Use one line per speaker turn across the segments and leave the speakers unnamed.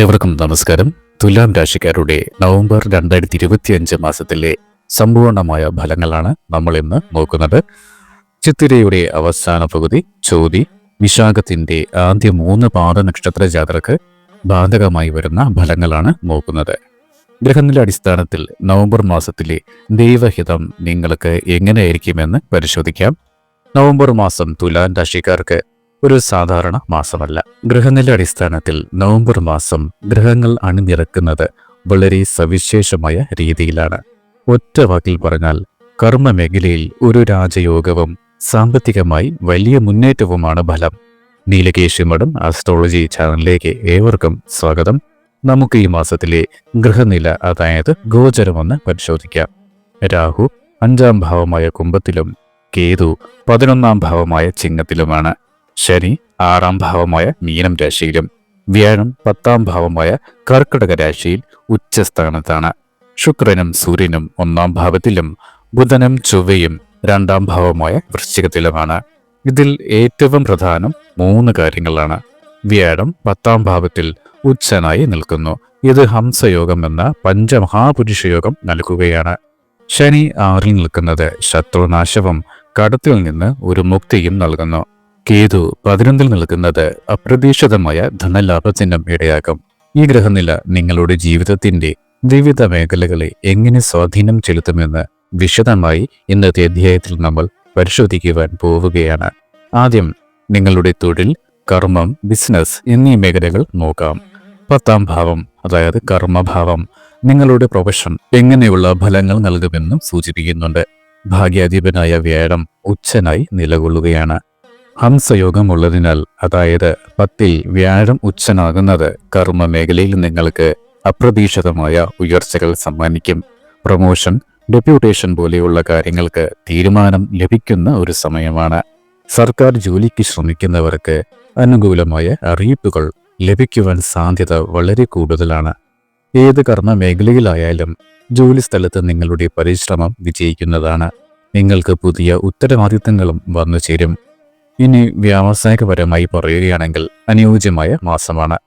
ഏവർക്കും നമസ്കാരം. തുലാം രാശിക്കാരുടെ നവംബർ രണ്ടായിരത്തി ഇരുപത്തിയഞ്ച് മാസത്തിലെ സമ്പൂർണമായ ഫലങ്ങളാണ് നമ്മൾ ഇന്ന് നോക്കുന്നത്. ചിത്തിരയുടെ അവസാന പകുതി ചോതി വിശാഖത്തിന്റെ ആദ്യ മൂന്ന് പാദ നക്ഷത്ര ജാതർക്ക് ബാധകമായി വരുന്ന ഫലങ്ങളാണ് നോക്കുന്നത്. ഗ്രഹനില അടിസ്ഥാനത്തിൽ നവംബർ മാസത്തിലെ ദൈവഹിതം നിങ്ങൾക്ക് എങ്ങനെയായിരിക്കുമെന്ന് പരിശോധിക്കാം. നവംബർ മാസം തുലാൻ രാശിക്കാർക്ക് ഒരു സാധാരണ മാസമല്ല. ഗ്രഹനില അടിസ്ഥാനത്തിൽ നവംബർ മാസം ഗ്രഹങ്ങൾ അണിനിരക്കുന്നത് വളരെ സവിശേഷമായ രീതിയിലാണ്. ഒറ്റ വാക്കിൽ പറഞ്ഞാൽ കർമ്മ മേഖലയിൽ ഒരു രാജയോഗവും സാമ്പത്തികമായി വലിയ മുന്നേറ്റവുമാണ് ഫലം. നീലകേശി മഠം ആസ്ട്രോളജി ചാനലിലേക്ക് ഏവർക്കും സ്വാഗതം. നമുക്ക് ഈ മാസത്തിലെ ഗ്രഹനില അതായത് ഗോചരമെന്ന് പരിശോധിക്കാം. രാഹു അഞ്ചാം ഭാവമായ കുംഭത്തിലും കേതു പതിനൊന്നാം ഭാവമായ ചിങ്ങത്തിലുമാണ്. ശനി ആറാം ഭാവമായ മീനം രാശിയിലും വ്യാഴം പത്താം ഭാവമായ കർക്കിടക രാശിയിൽ ഉച്ചസ്ഥാനത്താണ്. ശുക്രനും സൂര്യനും ഒന്നാം ഭാവത്തിലും ബുധനും ചൊവ്വയും രണ്ടാം ഭാവമായ വൃശ്ചികത്തിലുമാണ്. ഇതിൽ ഏറ്റവും പ്രധാനം മൂന്ന് കാര്യങ്ങളാണ്. വ്യാഴം പത്താം ഭാവത്തിൽ ഉച്ചനായി നിൽക്കുന്നു. ഇത് ഹംസയോഗം എന്ന പഞ്ചമഹാപുരുഷ യോഗം നൽകുകയാണ്. ശനി ആറിൽ നിൽക്കുന്നത് ശത്രുനാശവും കടത്തിൽ നിന്ന് ഒരു മുക്തിയും നൽകുന്നു. കേതു പതിനൊന്നിൽ നിൽക്കുന്നത് അപ്രതീക്ഷിതമായ ധനലാഭത്തിനും ഇടയാക്കും ഈ ഗ്രഹനില നിങ്ങളുടെ ജീവിതത്തിന്റെ വിവിധ മേഖലകളെ എങ്ങനെ സ്വാധീനം ചെലുത്തുമെന്ന് വിശദമായി ഇന്നത്തെ അധ്യായത്തിൽ നമ്മൾ പരിശോധിക്കുവാൻ പോവുകയാണ്. ആദ്യം നിങ്ങളുടെ തൊഴിൽ കർമ്മം ബിസിനസ് എന്നീ മേഖലകൾ നോക്കാം. പത്താം ഭാവം അതായത് കർമ്മഭാവം നിങ്ങളുടെ പ്രൊഫഷൻ എങ്ങനെയുള്ള ഫലങ്ങൾ നൽകുമെന്നും സൂചിപ്പിക്കുന്നുണ്ട്. ഭാഗ്യാധിപനായ വ്യാഴം ഉച്ചനായി നിലകൊള്ളുകയാണ്. ഹംസയോഗമുള്ളതിനാൽ അതായത് പത്തിൽ വ്യാഴം ഉച്ചനാകുന്നത് കർമ്മ മേഖലയിൽ നിങ്ങൾക്ക് അപ്രതീക്ഷിതമായ ഉയർച്ചകൾ സമ്മാനിക്കും. പ്രൊമോഷൻ ഡെപ്യൂട്ടേഷൻ പോലെയുള്ള കാര്യങ്ങൾക്ക് തീരുമാനം ലഭിക്കുന്ന ഒരു സമയമാണ്. സർക്കാർ ജോലിക്ക് ശ്രമിക്കുന്നവർക്ക് അനുകൂലമായ അറിയിപ്പുകൾ ലഭിക്കുവാൻ സാധ്യത വളരെ കൂടുതലാണ്. ഏത് കർമ്മ മേഖലയിലായാലും ജോലിസ്ഥലത്ത് നിങ്ങളുടെ പരിശ്രമം വിജയിക്കുന്നതാണ്. നിങ്ങൾക്ക് പുതിയ ഉത്തരവാദിത്തങ്ങളും വന്നു ചേരും ഇനി വ്യാവസായികപരമായി പറയുകയാണെങ്കിൽ അനുയോജ്യമായ മാസമാണ്.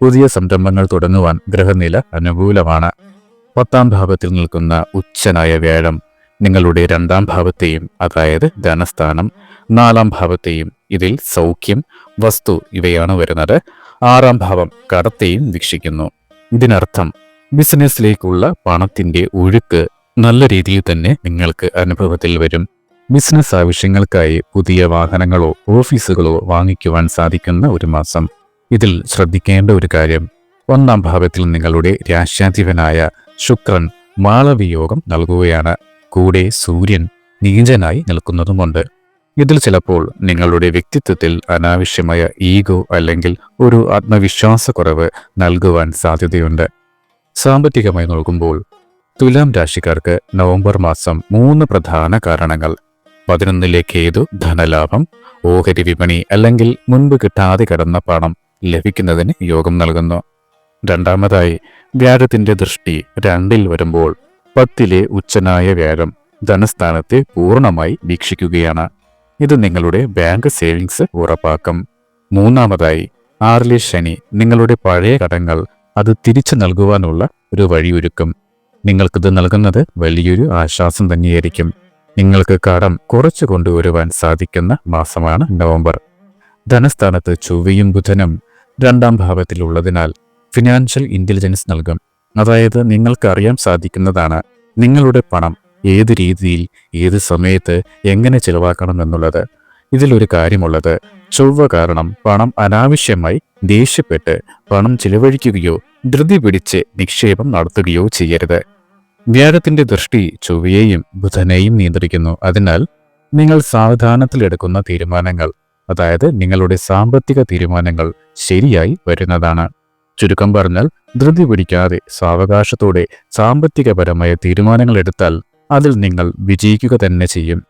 പുതിയ സംരംഭങ്ങൾ തുടങ്ങുവാൻ ഗ്രഹനില അനുകൂലമാണ്. പത്താം ഭാവത്തിൽ നിൽക്കുന്ന ഉച്ചനായ വ്യാഴം നിങ്ങളുടെ രണ്ടാം ഭാവത്തെയും അതായത് ധനസ്ഥാനം നാലാം ഭാവത്തെയും ഇതിൽ സൗഖ്യം വസ്തു ഇവയാണ് വരുന്നത്. ആറാം ഭാവം കടത്തെയും വീക്ഷിക്കുന്നു. ഇതിനർത്ഥം ബിസിനസ്സിലേക്കുള്ള പണത്തിന്റെ ഒഴുക്ക് നല്ല രീതിയിൽ തന്നെ നിങ്ങൾക്ക് അനുഭവത്തിൽ വരും. ബിസിനസ് ആവശ്യങ്ങൾക്കായി പുതിയ വാഹനങ്ങളോ ഓഫീസുകളോ വാങ്ങിക്കുവാൻ സാധിക്കുന്ന ഒരു മാസം. ഇതിൽ ശ്രദ്ധിക്കേണ്ട ഒരു കാര്യം ഒന്നാം ഭാവത്തിൽ നിങ്ങളുടെ രാശ്യാധിപനായ ശുക്രൻ മാളവിയോഗം നൽകുകയാണ്. കൂടെ സൂര്യൻ നീചനായി നിൽക്കുന്നതുമുണ്ട്. ഇതിൽ ചിലപ്പോൾ നിങ്ങളുടെ വ്യക്തിത്വത്തിൽ അനാവശ്യമായ ഈഗോ അല്ലെങ്കിൽ ഒരു ആത്മവിശ്വാസക്കുറവ് നൽകുവാൻ സാധ്യതയുണ്ട്. സാമ്പത്തികമായി നോക്കുമ്പോൾ തുലാം രാശിക്കാർക്ക് നവംബർ മാസം മൂന്ന് പ്രധാന കാരണങ്ങൾ. പതിനൊന്നിലെ ഏതു ധനലാഭം ഓഹരി വിപണി അല്ലെങ്കിൽ മുൻപ് കിട്ടാതെ കിടന്ന പണം ലഭിക്കുന്നതിന് യോഗം നൽകുന്നു. രണ്ടാമതായി വ്യാഴത്തിന്റെ ദൃഷ്ടി രണ്ടിൽ വരുമ്പോൾ പത്തിലെ ഉച്ചനായ വ്യാഴം ധനസ്ഥാനത്തെ പൂർണമായി വീക്ഷിക്കുകയാണ്. ഇത് നിങ്ങളുടെ ബാങ്ക് സേവിങ്സ് ഉറപ്പാക്കും. മൂന്നാമതായി ആറിലെ ശനി നിങ്ങളുടെ പഴയ കടങ്ങൾ അത് തിരിച്ചു നൽകുവാനുള്ള ഒരു വഴിയൊരുക്കും. നിങ്ങൾക്കിത് നൽകുന്നത് വലിയൊരു ആശ്വാസം തന്നെയായിരിക്കും. നിങ്ങൾക്ക് കടം കുറച്ചു കൊണ്ടുവരുവാൻ സാധിക്കുന്ന മാസമാണ് നവംബർ. ധനസ്ഥാനത്ത് ചൊവ്വയും ബുധനും രണ്ടാം ഭാവത്തിലുള്ളതിനാൽ ഫിനാൻഷ്യൽ ഇന്റലിജൻസ് നൽകും. അതായത് നിങ്ങൾക്ക് അറിയാൻ സാധിക്കുന്നതാണ് നിങ്ങളുടെ പണം ഏത് രീതിയിൽ ഏത് സമയത്ത് എങ്ങനെ ചിലവാക്കണം എന്നുള്ളത്. ഇതിലൊരു കാര്യമുള്ളത് ചൊവ്വ കാരണം പണം അനാവശ്യമായി ദേഷ്യപ്പെട്ട് പണം ചിലവഴിക്കുകയോ ധൃതി പിടിച്ച് നിക്ഷേപം നടത്തുകയോ ചെയ്യരുത്. വ്യാഴത്തിന്റെ ദൃഷ്ടി ചൊവ്വയെയും ബുധനെയും നിയന്ത്രിക്കുന്നു. അതിനാൽ നിങ്ങൾ സാവധാനത്തിലെടുക്കുന്ന തീരുമാനങ്ങൾ അതായത് നിങ്ങളുടെ സാമ്പത്തിക തീരുമാനങ്ങൾ ശരിയായി വരുന്നതാണ്. ചുരുക്കം പറഞ്ഞാൽ ധൃതി പിടിക്കാതെ സാവകാശത്തോടെ സാമ്പത്തികപരമായ തീരുമാനങ്ങൾ എടുത്താൽ അതിൽ നിങ്ങൾ വിജയിക്കുക തന്നെ ചെയ്യും.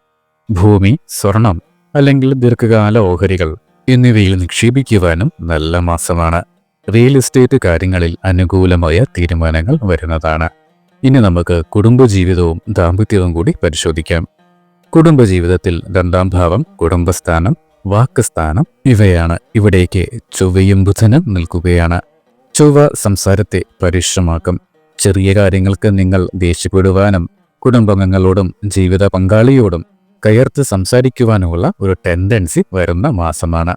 ഭൂമി സ്വർണം അല്ലെങ്കിൽ ദീർഘകാല ഓഹരികൾ എന്നിവയിൽ നിക്ഷേപിക്കുവാനും നല്ല മാസമാണ്. റിയൽ എസ്റ്റേറ്റ് കാര്യങ്ങളിൽ അനുകൂലമായ തീരുമാനങ്ങൾ വരുന്നതാണ്. ഇനി നമുക്ക് കുടുംബജീവിതവും ദാമ്പത്യവും കൂടി പരിശോധിക്കാം. കുടുംബജീവിതത്തിൽ രണ്ടാം ഭാവം കുടുംബസ്ഥാനം വാക്കുസ്ഥാനം ഇവയാണ്. ഇവിടേക്ക് ചൊവ്വയും ബുധനും നിൽക്കുകയാണ്. ചൊവ്വ സംസാരത്തെ പരുഷമാക്കും ചെറിയ കാര്യങ്ങൾക്ക് നിങ്ങൾ ദേഷ്യപ്പെടുവാനും കുടുംബാംഗങ്ങളോടും ജീവിത പങ്കാളിയോടും കയർത്ത് സംസാരിക്കുവാനുമുള്ള ഒരു ടെൻഡൻസി വരുന്ന മാസമാണ്.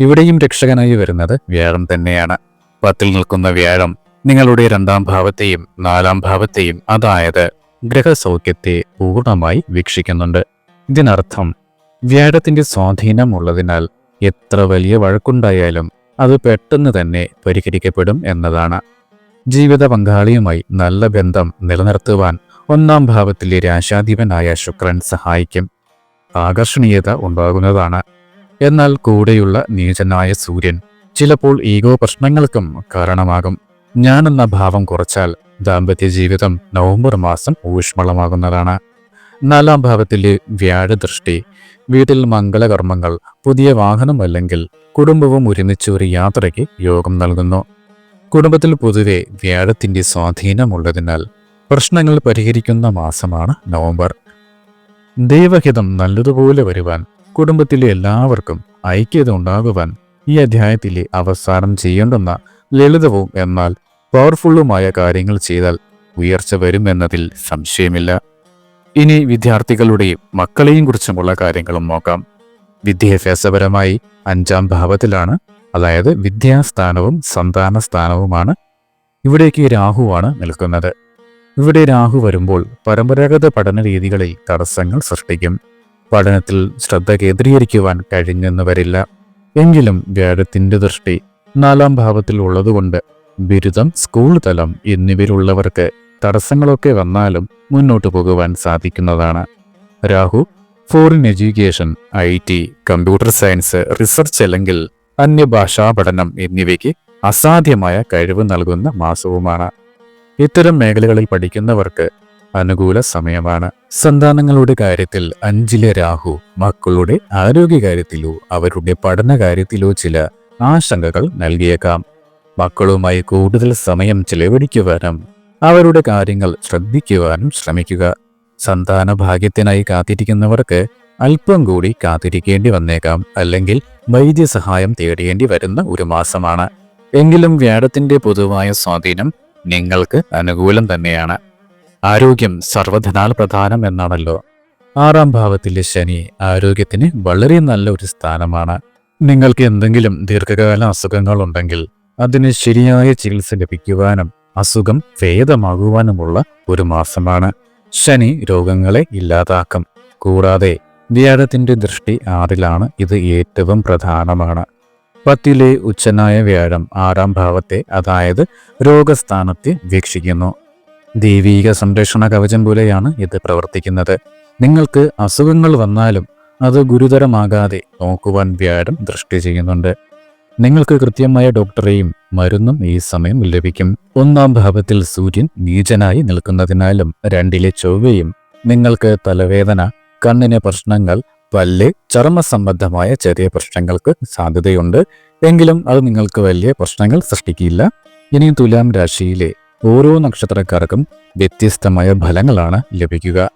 ഇവിടെയും രക്ഷകനായി വരുന്നത് വ്യാഴം തന്നെയാണ്. പത്തിൽ നിൽക്കുന്ന വ്യാഴം നിങ്ങളുടെ രണ്ടാം ഭാവത്തെയും നാലാം ഭാവത്തെയും അതായത് ഗ്രഹസൗഖ്യത്തെ പൂർണമായി വീക്ഷിക്കുന്നുണ്ട്. ഇതിനർത്ഥം വ്യാഴത്തിന്റെ സ്വാധീനം ഉള്ളതിനാൽ എത്ര വലിയ വഴക്കുണ്ടായാലും അത് പെട്ടെന്ന് തന്നെ പരിഹരിക്കപ്പെടും എന്നതാണ്. ജീവിത പങ്കാളിയുമായി നല്ല ബന്ധം നിലനിർത്തുവാൻ ഒന്നാം ഭാവത്തിലെ രാശാധിപനായ ശുക്രൻ സഹായിക്കും. ആകർഷണീയത ഉണ്ടാകുന്നതാണ്. എന്നാൽ കൂടെയുള്ള നീചനായ സൂര്യൻ ചിലപ്പോൾ ഈഗോ പ്രശ്നങ്ങൾക്കും കാരണമാകും. ഞാനെന്ന ഭാവം കുറച്ചാൽ ദാമ്പത്യ ജീവിതം നവംബർ മാസം ഊഷ്മളമാകുന്നതാണ്. നാലാം ഭാവത്തിലെ വ്യാഴദൃഷ്ടി വീട്ടിൽ മംഗളകർമ്മങ്ങൾ പുതിയ വാഹനം അല്ലെങ്കിൽ കുടുംബവും ഒരുമിച്ച് ഒരു യാത്രയ്ക്ക് യോഗം നൽകുന്നു. കുടുംബത്തിൽ പൊതുവെ വ്യാഴത്തിന്റെ സ്വാധീനമുള്ളതിനാൽ പ്രശ്നങ്ങൾ പരിഹരിക്കുന്ന മാസമാണ് നവംബർ. ദൈവഹിതം നല്ലതുപോലെ വരുവാൻ കുടുംബത്തിലെ എല്ലാവർക്കും ഐക്യത ഉണ്ടാകുവാൻ ഈ അധ്യായത്തിലെ അവസാനം ചെയ്യേണ്ടുന്ന ലളിതവും എന്നാൽ പവർഫുള്ളുമായ കാര്യങ്ങൾ ചെയ്താൽ ഉയർച്ച വരും എന്നതിൽ സംശയമില്ല. ഇനി വിദ്യാർത്ഥികളുടെയും മക്കളെയും കുറിച്ചുമുള്ള കാര്യങ്ങളും നോക്കാം. വിദ്യാഭ്യാസപരമായി അഞ്ചാം ഭാവത്തിലാണ് അതായത് വിദ്യാസ്ഥാനവും സന്താന സ്ഥാനവുമാണ് ഇവിടേക്ക് രാഹുവാണ് നിൽക്കുന്നത്. ഇവിടെ രാഹു വരുമ്പോൾ പരമ്പരാഗത പഠന രീതികളിൽ തടസ്സങ്ങൾ സൃഷ്ടിക്കും. പഠനത്തിൽ ശ്രദ്ധ കേന്ദ്രീകരിക്കുവാൻ കഴിഞ്ഞെന്ന് വരില്ല എങ്കിലും വ്യാഴത്തിന്റെ ദൃഷ്ടി നാലാം ഭാവത്തിൽ ഉള്ളതുകൊണ്ട് ബിരുദം സ്കൂൾ തലം എന്നിവരുള്ളവർക്ക് തടസ്സങ്ങളൊക്കെ വന്നാലും മുന്നോട്ട് പോകുവാൻ സാധിക്കുന്നതാണ്. Rahu foreign education I T computer science research അല്ലെങ്കിൽ അന്യഭാഷാ പഠനം എന്നിവയ്ക്ക് അസാധ്യമായ കഴിവ് നൽകുന്ന മാസവുമാണ്. ഇത്തരം മേഖലകളിൽ പഠിക്കുന്നവർക്ക് അനുകൂല സമയമാണ്. സന്താനങ്ങളുടെ കാര്യത്തിൽ അഞ്ചിലെ രാഹു മക്കളുടെ ആരോഗ്യകാര്യത്തിലോ അവരുടെ പഠനകാര്യത്തിലോ ചില ആശങ്കകൾ നൽകിയേക്കാം. മക്കളുമായി കൂടുതൽ സമയം ചെലവഴിക്കുവാനും അവരുടെ കാര്യങ്ങൾ ശ്രദ്ധിക്കുവാനും ശ്രമിക്കുക. സന്താന ഭാഗ്യത്തിനായി കാത്തിരിക്കുന്നവർക്ക് അല്പം കൂടി കാത്തിരിക്കേണ്ടി വന്നേക്കാം. അല്ലെങ്കിൽ വൈദ്യസഹായം തേടേണ്ടി വരുന്ന ഒരു മാസമാണ്. എങ്കിലും വ്യാഴത്തിന്റെ പൊതുവായ സ്വാധീനം നിങ്ങൾക്ക് അനുകൂലം തന്നെയാണ്. ആരോഗ്യം സർവധനാൽ പ്രധാനം എന്നാണല്ലോ. ആറാം ഭാവത്തിലെ ശനി ആരോഗ്യത്തിന് വളരെ നല്ല ഒരു സ്ഥാനമാണ്. നിങ്ങൾക്ക് എന്തെങ്കിലും ദീർഘകാല അസുഖങ്ങൾ ഉണ്ടെങ്കിൽ അതിന് ശരിയായ ചികിത്സ ലഭിക്കുവാനും അസുഖം ഭേദമാകുവാനുമുള്ള ഒരു മാസമാണ് ശനി രോഗങ്ങളെ ഇല്ലാതാക്കും. കൂടാതെ വ്യാഴത്തിന്റെ ദൃഷ്ടി ആറിലാണ് ഇത് ഏറ്റവും പ്രധാനമാണ്. പത്തിലെ ഉച്ചനായ വ്യാഴം ആറാം ഭാവത്തെ അതായത് രോഗസ്ഥാനത്തെ വീക്ഷിക്കുന്നു. ദൈവീക സംരക്ഷണ കവചം പോലെയാണ് ഇത് പ്രവർത്തിക്കുന്നത്. നിങ്ങൾക്ക് അസുഖങ്ങൾ വന്നാലും അത് ഗുരുതരമാകാതെ നോക്കുവാൻ വ്യാഴം ദൃഷ്ടി ചെയ്യുന്നുണ്ട്. നിങ്ങൾക്ക് കൃത്യമായ ഡോക്ടറെയും മരുന്നും ഈ സമയം ലഭിക്കും. ഒന്നാം ഭാവത്തിൽ സൂര്യൻ നീചനായി നിൽക്കുന്നതിനാലും രണ്ടിലെ ചൊവ്വയും നിങ്ങൾക്ക് തലവേദന കണ്ണിന് പ്രശ്നങ്ങൾ പല്ല് ചർമ്മ സംബന്ധമായ ചെറിയ പ്രശ്നങ്ങൾക്ക് സാധ്യതയുണ്ട്. എങ്കിലും അത് നിങ്ങൾക്ക് വലിയ പ്രശ്നങ്ങൾ സൃഷ്ടിക്കില്ല. ഇനി തുലാം രാശിയിലെ ഓരോ നക്ഷത്രക്കാർക്കും വ്യത്യസ്തമായ ഫലങ്ങളാണ് ലഭിക്കുക.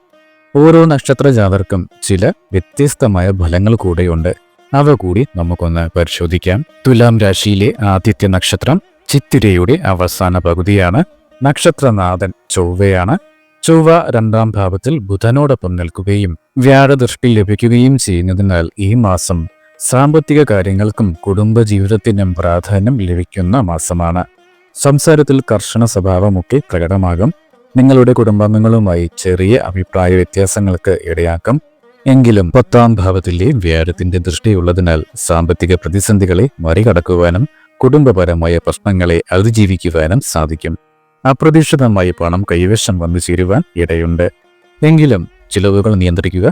ഓരോ നക്ഷത്ര ജാതർക്കും ചില വ്യത്യസ്തമായ ഫലങ്ങൾ കൂടെയുണ്ട്. അവ കൂടി നമുക്കൊന്ന് പരിശോധിക്കാം. തുലാം രാശിയിലെ ആദിത്യ നക്ഷത്രം ചിത്തിരയുടെ അവസാന പകുതിയാണ്. നക്ഷത്രനാഥൻ ചൊവ്വയാണ്. ചൊവ്വ രണ്ടാം ഭാവത്തിൽ ബുധനോടൊപ്പം നിൽക്കുകയും വ്യാഴദൃഷ്ടി ലഭിക്കുകയും ചെയ്യുന്നതിനാൽ ഈ മാസം സാമ്പത്തിക കാര്യങ്ങൾക്കും കുടുംബജീവിതത്തിനും പ്രാധാന്യം ലഭിക്കുന്ന മാസമാണ്. സംസാരത്തിൽ കർശന സ്വഭാവമൊക്കെ പ്രകടമാകും. നിങ്ങളുടെ കുടുംബാംഗങ്ങളുമായി ചെറിയ അഭിപ്രായ വ്യത്യാസങ്ങൾക്ക് ഇടയാക്കും. എങ്കിലും പത്താം ഭാവത്തിലെ വ്യാഴത്തിന്റെ ദൃഷ്ടിയുള്ളതിനാൽ സാമ്പത്തിക പ്രതിസന്ധികളെ മറികടക്കുവാനും കുടുംബപരമായ പ്രശ്നങ്ങളെ അതിജീവിക്കുവാനും സാധിക്കും. അപ്രതീക്ഷിതമായി പണം കൈവശം വന്നു ചേരുവാൻ ഇടയുണ്ട്. എങ്കിലും ചിലവുകൾ നിയന്ത്രിക്കുക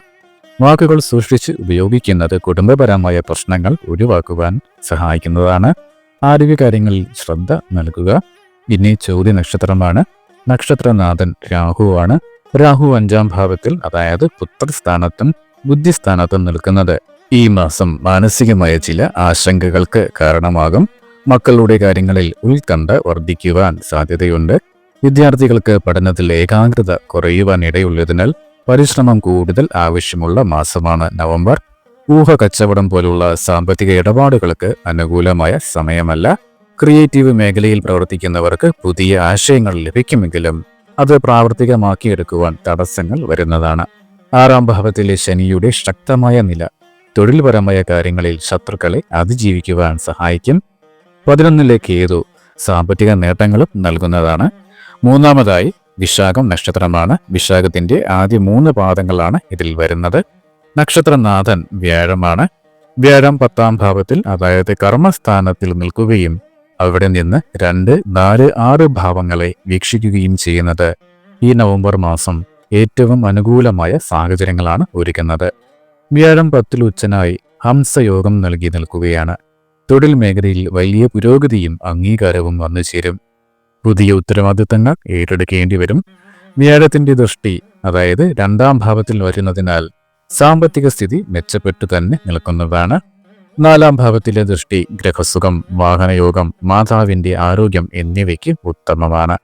വാക്കുകൾ സൂക്ഷിച്ച് ഉപയോഗിക്കുന്നത് കുടുംബപരമായ പ്രശ്നങ്ങൾ ഒഴിവാക്കുവാൻ സഹായിക്കുന്നതാണ്. ആരോഗ്യകാര്യങ്ങളിൽ ശ്രദ്ധ നൽകുക ഇനി ചോദ്യ നക്ഷത്രമാണ് നക്ഷത്രനാഥൻ രാഹുവാണ്. രാഹു അഞ്ചാം ഭാവത്തിൽ അതായത് പുത്രസ്ഥാനത്തും ബുദ്ധിസ്ഥാനത്തും നിൽക്കുന്നത്. ഈ മാസം മാനസികമായ ചില ആശങ്കകൾക്ക് കാരണമാകും. മക്കളുടെ കാര്യങ്ങളിൽ ഉത്കണ്ഠ വർദ്ധിക്കുവാൻ സാധ്യതയുണ്ട്. വിദ്യാർത്ഥികൾക്ക് പഠനത്തിൽ ഏകാഗ്രത കുറയുവാൻ ഇടയുള്ളതിനാൽ പരിശ്രമം കൂടുതൽ ആവശ്യമുള്ള മാസമാണ് നവംബർ. ഊഹ കച്ചവടം പോലുള്ള സാമ്പത്തിക ഇടപാടുകൾക്ക് അനുകൂലമായ സമയമല്ല. ക്രിയേറ്റീവ് മേഖലയിൽ പ്രവർത്തിക്കുന്നവർക്ക് പുതിയ ആശയങ്ങൾ ലഭിക്കുമെങ്കിലും അത് പ്രാവർത്തികമാക്കിയെടുക്കുവാൻ തടസ്സങ്ങൾ വരുന്നതാണ്. ആറാം ഭാവത്തിലെ ശനിയുടെ ശക്തമായ നില തൊഴിൽപരമായ കാര്യങ്ങളിൽ ശത്രുക്കളെ അതിജീവിക്കുവാൻ സഹായിക്കും. പതിനൊന്നിലെ കേതു സാമ്പത്തിക നേട്ടങ്ങളും നൽകുന്നതാണ്. മൂന്നാമതായി വിശാഖം നക്ഷത്രമാണ്. വിശാഖത്തിന്റെ ആദ്യ മൂന്ന് പാദങ്ങളാണ് ഇതിൽ വരുന്നത്. നക്ഷത്രനാഥൻ വ്യാഴമാണ്. വ്യാഴം പത്താം ഭാവത്തിൽ അതായത് കർമ്മസ്ഥാനത്തിൽ നിൽക്കുകയും അവിടെ നിന്ന് രണ്ട് നാല് ആറ് ഭാവങ്ങളെ വീക്ഷിക്കുകയും ചെയ്യുന്നത്. ഈ നവംബർ മാസം ഏറ്റവും അനുകൂലമായ സാഹചര്യങ്ങളാണ് ഒരുക്കുന്നത്. വ്യാഴം പത്തിൽ ഉച്ചനായി ഹംസയോഗം നൽകി നിൽക്കുകയാണ്. തൊഴിൽ മേഖലയിൽ വലിയ പുരോഗതിയും അംഗീകാരവും വന്നു ചേരും. പുതിയ ഉത്തരവാദിത്തങ്ങൾ ഏറ്റെടുക്കേണ്ടി വരും. വ്യാഴത്തിന്റെ ദൃഷ്ടി അതായത് രണ്ടാം ഭാവത്തിൽ വരുന്നതിനാൽ സാമ്പത്തിക സ്ഥിതി മെച്ചപ്പെട്ടു തന്നെ നിൽക്കുന്നതാണ്. നാലാം ഭാവത്തിലെ ദൃഷ്ടി ഗ്രഹസുഖം വാഹനയോഗം മാതാവിന്റെ ആരോഗ്യം എന്നിവയ്ക്ക് ഉത്തമമാണ്.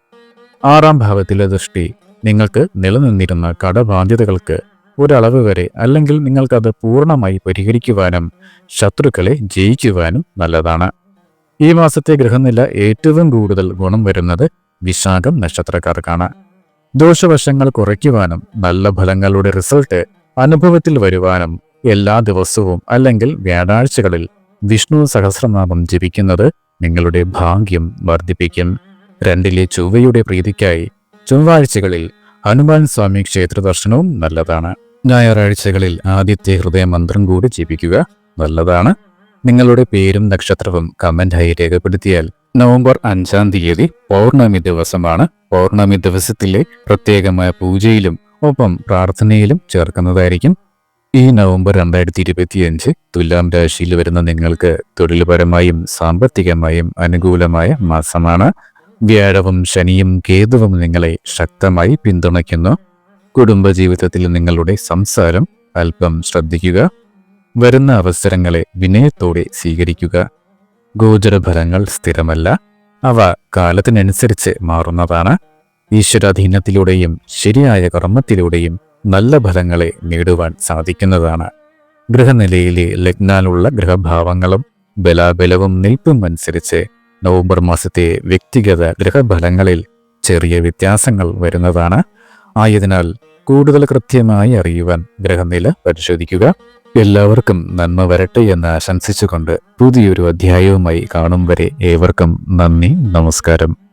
ആറാം ഭാവത്തിലെ ദൃഷ്ടി നിങ്ങൾക്ക് നിലനിന്നിരുന്ന കടബാധ്യതകൾക്ക് ഒരളവ് വരെ അല്ലെങ്കിൽ നിങ്ങൾക്കത് പൂർണമായി പരിഹരിക്കുവാനും ശത്രുക്കളെ ജയിക്കുവാനും നല്ലതാണ്. ഈ മാസത്തെ ഗ്രഹനില ഏറ്റവും കൂടുതൽ ഗുണം വരുന്നത് വിശാഖം നക്ഷത്രക്കാർക്കാണ്. ദോഷവശങ്ങൾ കുറയ്ക്കുവാനും നല്ല ഫലങ്ങളുടെ റിസൾട്ട് അനുഭവത്തിൽ വരുവാനും എല്ലാ ദിവസവും അല്ലെങ്കിൽ വ്യാഴാഴ്ചകളിൽ വിഷ്ണു സഹസ്രനാമം ജപിക്കുന്നത് നിങ്ങളുടെ ഭാഗ്യം വർദ്ധിപ്പിക്കും. രണ്ടിലെ ചൊവ്വയുടെ പ്രീതിക്കായി ചൊവ്വാഴ്ചകളിൽ ഹനുമാൻ സ്വാമി ക്ഷേത്ര ദർശനവും നല്ലതാണ്. ഞായറാഴ്ചകളിൽ ആദ്യത്തെ ഹൃദയമന്ത്രം കൂടി ജപിക്കുക നല്ലതാണ്. നിങ്ങളുടെ പേരും നക്ഷത്രവും കമന്റായി രേഖപ്പെടുത്തിയാൽ നവംബർ അഞ്ചാം തീയതി പൗർണമി ദിവസമാണ്. പൗർണമി ദിവസത്തിലെ പ്രത്യേകമായ പൂജയിലും ഒപ്പം പ്രാർത്ഥനയിലും ചേർക്കുന്നതായിരിക്കും. ഈ നവംബർ രണ്ടായിരത്തി ഇരുപത്തിയഞ്ച് തുലാം രാശിയിൽ വരുന്ന നിങ്ങൾക്ക് തൊഴിൽപരമായും സാമ്പത്തികമായും അനുകൂലമായ മാസമാണ്. വ്യാഴവും ശനിയും കേതുവും നിങ്ങളെ ശക്തമായി പിന്തുണയ്ക്കുന്നു. കുടുംബജീവിതത്തിൽ നിങ്ങളുടെ സംസാരം അല്പം ശ്രദ്ധിക്കുക. വരുന്ന അവസരങ്ങളെ വിനയത്തോടെ സ്വീകരിക്കുക. ഗോചരഫലങ്ങൾ സ്ഥിരമല്ല. അവ കാലത്തിനനുസരിച്ച് മാറുന്നതാണ്. ഈശ്വരാധീനത്തിലൂടെയും ശരിയായ കർമ്മത്തിലൂടെയും നല്ല ഫലങ്ങളെ നേടുവാൻ സാധിക്കുന്നതാണ്. ഗൃഹനിലയിലെ ലഗ്നാലുള്ള ഗ്രഹഭാവങ്ങളും ബലാബലവും നിൽപ്പും അനുസരിച്ച് നവംബർ മാസത്തെ വ്യക്തിഗത ഗ്രഹഫലങ്ങളിൽ ചെറിയ വ്യത്യാസങ്ങൾ വരുന്നതാണ്. ആയതിനാൽ കൂടുതൽ കൃത്യമായി അറിയുവാൻ ഗ്രഹനില പരിശോധിക്കുക. എല്ലാവർക്കും നന്മ വരട്ടെ എന്ന് ആശംസിച്ചുകൊണ്ട് പുതിയൊരു അധ്യായവുമായി കാണും വരെ ഏവർക്കും നന്ദി നമസ്കാരം.